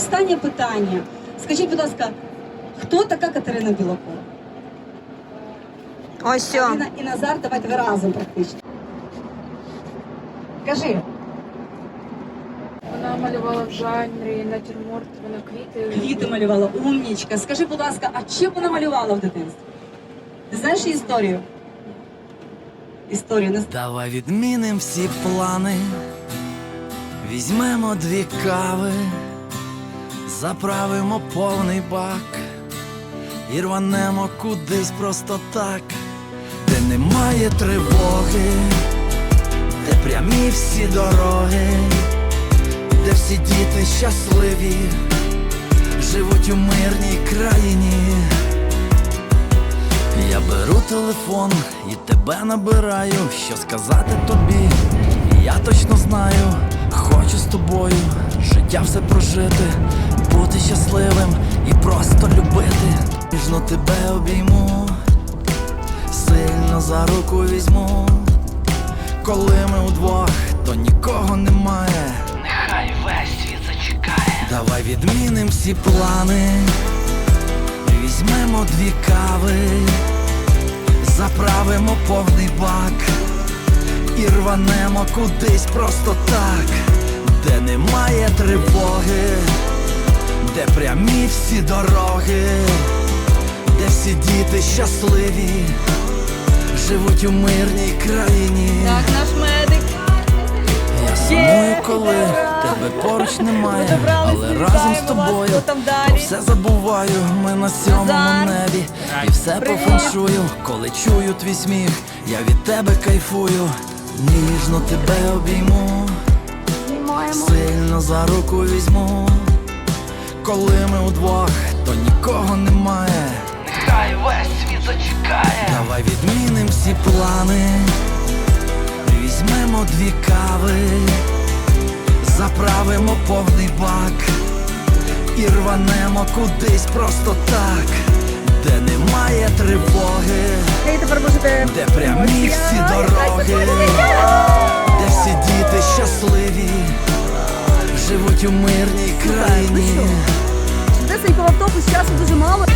останнє питання. Скажіть, будь ласка, хто така Катерина Білокова? Ось все. Аліна і Назар, давайте ви разом практично. Кажи, Вона малювала в жанрі натюрморт, вона квіти. квіти малювала, умнічка. Скажи, будь ласка, а чим вона малювала в дитинстві? Ти знаєш її історію? Історію не Давай відміним всі плани, візьмемо дві кави, заправимо повний бак і рванемо кудись просто так, де немає тривоги, де прямі всі дороги, де всі діти щасливі, живуть у мирній країні. Я беру телефон і тебе набираю, що сказати тобі. Я точно знаю, хочу з тобою життя все прожити, бути щасливим і просто любити. Ніжно тебе обійму, сильно за руку візьму. Коли ми удвох, то нікого немає. Нехай весь світ зачекає. Давай відміним всі плани. Візьмемо дві кави, заправимо повний бак і рванемо кудись просто так, де немає тривоги, прямі всі дороги, де всі діти щасливі, живуть у мирній країні. Так, наш медик. Я сумую, коли тебе поруч немає, але разом з тобою то все забуваю, ми на сьомому небі І все пофаншую, коли чую твій сміх, я від тебе кайфую, ніжно тебе обійму, сильно за руку візьму. Коли ми удвох, то нікого немає. Нехай весь світ зачекає. Давай відміним всі плани. Візьмемо дві кави, заправимо повний бак і рванемо кудись просто так, де немає тривоги, де прямі всі дороги, живуть у мирній країні. Десенько в автобус, часу дуже мало.